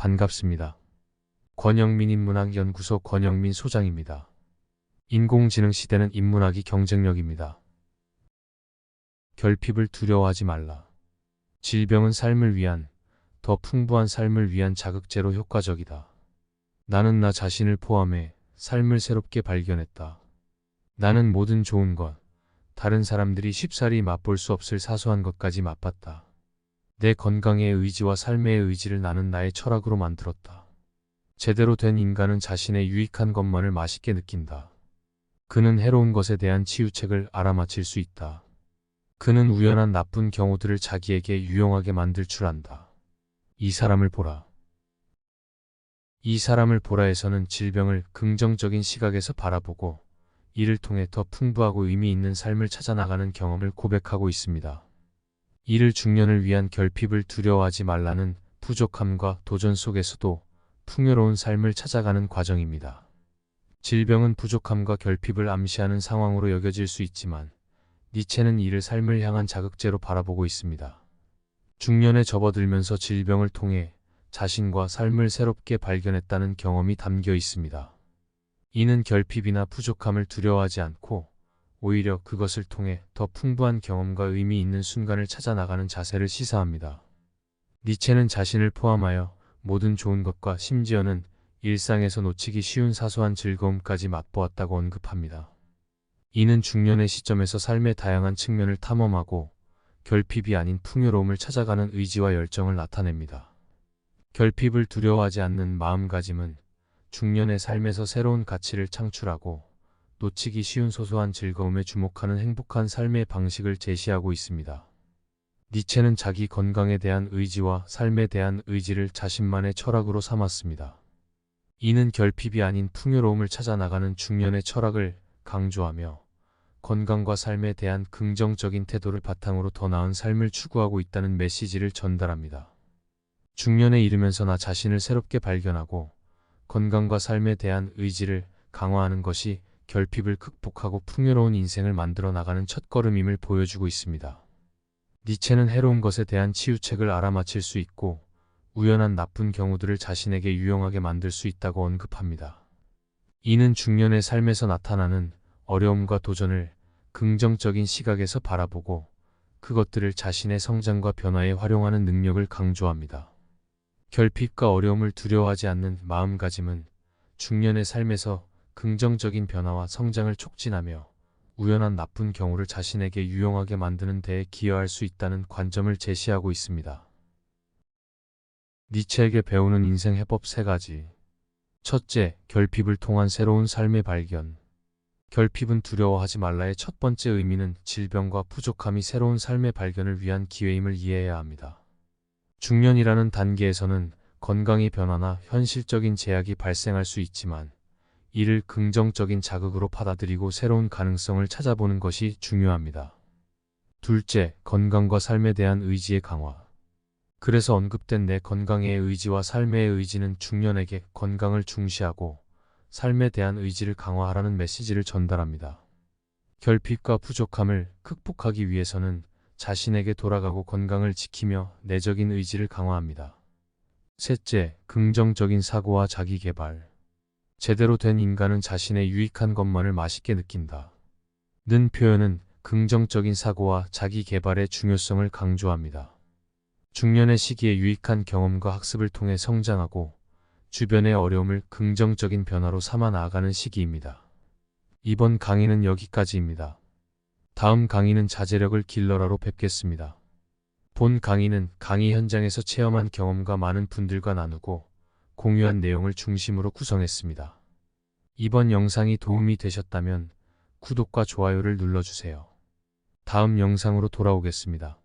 반갑습니다. 권영민 인문학연구소 권영민 소장입니다. 인공지능 시대는 인문학이 경쟁력입니다. 결핍을 두려워하지 말라. 질병은 삶을 위한, 더 풍부한 삶을 위한 자극제로 효과적이다. 나는 나 자신을 포함해 삶을 새롭게 발견했다. 나는 모든 좋은 것, 다른 사람들이 쉽사리 맛볼 수 없을 사소한 것까지 맛봤다. 내 건강의 의지와 삶의 의지를 나는 나의 철학으로 만들었다. 제대로 된 인간은 자신의 유익한 것만을 맛있게 느낀다. 그는 해로운 것에 대한 치유책을 알아맞힐 수 있다. 그는 우연한 나쁜 경우들을 자기에게 유용하게 만들 줄 안다. 이 사람을 보라. 이 사람을 보라에서는 질병을 긍정적인 시각에서 바라보고 이를 통해 더 풍부하고 의미 있는 삶을 찾아나가는 경험을 고백하고 있습니다. 이를 중년을 위한 결핍을 두려워하지 말라는 부족함과 도전 속에서도 풍요로운 삶을 찾아가는 과정입니다. 질병은 부족함과 결핍을 암시하는 상황으로 여겨질 수 있지만 니체는 이를 삶을 향한 자극제로 바라보고 있습니다. 중년에 접어들면서 질병을 통해 자신과 삶을 새롭게 발견했다는 경험이 담겨 있습니다. 이는 결핍이나 부족함을 두려워하지 않고 오히려 그것을 통해 더 풍부한 경험과 의미 있는 순간을 찾아 나가는 자세를 시사합니다. 니체는 자신을 포함하여 모든 좋은 것과 심지어는 일상에서 놓치기 쉬운 사소한 즐거움까지 맛보았다고 언급합니다. 이는 중년의 시점에서 삶의 다양한 측면을 탐험하고 결핍이 아닌 풍요로움을 찾아가는 의지와 열정을 나타냅니다. 결핍을 두려워하지 않는 마음가짐은 중년의 삶에서 새로운 가치를 창출하고 놓치기 쉬운 소소한 즐거움에 주목하는 행복한 삶의 방식을 제시하고 있습니다. 니체는 자기 건강에 대한 의지와 삶에 대한 의지를 자신만의 철학으로 삼았습니다. 이는 결핍이 아닌 풍요로움을 찾아 나가는 중년의 철학을 강조하며 건강과 삶에 대한 긍정적인 태도를 바탕으로 더 나은 삶을 추구하고 있다는 메시지를 전달합니다. 중년에 이르면서 나 자신을 새롭게 발견하고 건강과 삶에 대한 의지를 강화하는 것이 결핍을 극복하고 풍요로운 인생을 만들어 나가는 첫걸음임을 보여주고 있습니다. 니체는 해로운 것에 대한 치유책을 알아맞힐 수 있고 우연한 나쁜 경우들을 자신에게 유용하게 만들 수 있다고 언급합니다. 이는 중년의 삶에서 나타나는 어려움과 도전을 긍정적인 시각에서 바라보고 그것들을 자신의 성장과 변화에 활용하는 능력을 강조합니다. 결핍과 어려움을 두려워하지 않는 마음가짐은 중년의 삶에서 긍정적인 변화와 성장을 촉진하며 우연한 나쁜 경우를 자신에게 유용하게 만드는 데에 기여할 수 있다는 관점을 제시하고 있습니다. 니체에게 배우는 인생 해법 세 가지. 첫째, 결핍을 통한 새로운 삶의 발견. 결핍은 두려워하지 말라의 첫 번째 의미는 질병과 부족함이 새로운 삶의 발견을 위한 기회임을 이해해야 합니다. 중년이라는 단계에서는 건강의 변화나 현실적인 제약이 발생할 수 있지만 이를 긍정적인 자극으로 받아들이고 새로운 가능성을 찾아보는 것이 중요합니다. 둘째, 건강과 삶에 대한 의지의 강화. 그래서 언급된 내 건강의 의지와 삶의 의지는 중년에게 건강을 중시하고 삶에 대한 의지를 강화하라는 메시지를 전달합니다. 결핍과 부족함을 극복하기 위해서는 자신에게 돌아가고 건강을 지키며 내적인 의지를 강화합니다. 셋째, 긍정적인 사고와 자기 개발. 제대로 된 인간은 자신의 유익한 것만을 맛있게 느낀다. 는 표현은 긍정적인 사고와 자기 개발의 중요성을 강조합니다. 중년의 시기에 유익한 경험과 학습을 통해 성장하고 주변의 어려움을 긍정적인 변화로 삼아 나아가는 시기입니다. 이번 강의는 여기까지입니다. 다음 강의는 자제력을 길러라로 뵙겠습니다. 본 강의는 강의 현장에서 체험한 경험과 많은 분들과 나누고 공유한 내용을 중심으로 구성했습니다. 이번 영상이 도움이 되셨다면 구독과 좋아요를 눌러주세요. 다음 영상으로 돌아오겠습니다.